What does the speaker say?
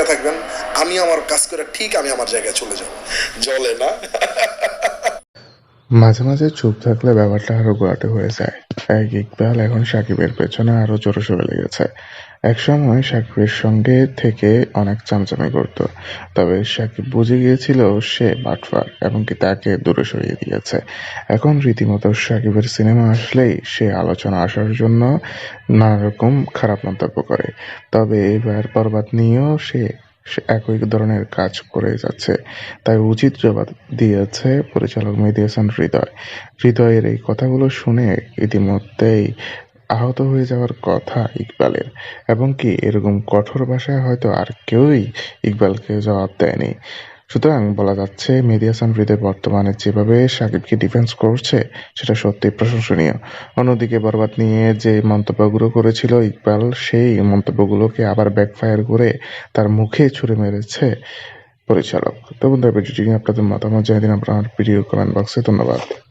জায়গায় থাকবেন আমি আমার কাজ করে ঠিক আমি আমার জায়গায় চলে যাব। জলে না? মাঝে মাঝে চুপ থাকলে ব্যাপারটা আরও গোলাটে হয়ে যায়। এক ইকবাল এখন সাকিবের পেছনে আরও জোরে সোরে লেগেছে। একসময় সাকিবের সঙ্গে থেকে অনেক চামচামি করত, তবে সাকিব বুঝে গিয়েছিল সে বাটফার, এমনকি তাকে দূরে সরিয়ে দিয়েছে। এখন রীতিমতো সাকিবের সিনেমা আসলেই সে আলোচনা আসার জন্য নানা রকম খারাপ মন্তব্য করে। তবে এবার বরবাদ নিয়েও সে সে একই ধরনের কাজ করে যাচ্ছে। তাই উচিত জবাব দিয়েছে পরিচালক মেহেদি হাসান হৃদয়। হৃদয়ের এই কথাগুলো শুনে ইতিমধ্যেই আহত হয়ে যাওয়ার কথা ইকবালের। এবং কি এরকম কঠোর ভাষায় হয়তো আর কেউই ইকবালকে জবাব দেয়নি। সুতরাং বলা যাচ্ছে মিডিয়াসান হাসান হৃদয় বর্তমানে যেভাবে সাকিবকে ডিফেন্স করছে, সেটা সত্যিই প্রশংসনীয়। অন্যদিকে বরবাদ নিয়ে যে মন্তব্যগুলো করেছিল ইকবাল, সেই মন্তব্যগুলোকে আবার ব্যাকফায়ার করে তার মুখে ছুড়ে মেরেছে পরিচালক। তো বন্ধুরা, ভিডিওটি নিয়ে আপনাদের মতামত জানিয়ে দিন, আপনার প্রিয় কমেন্ট বক্সে ধন্যবাদ।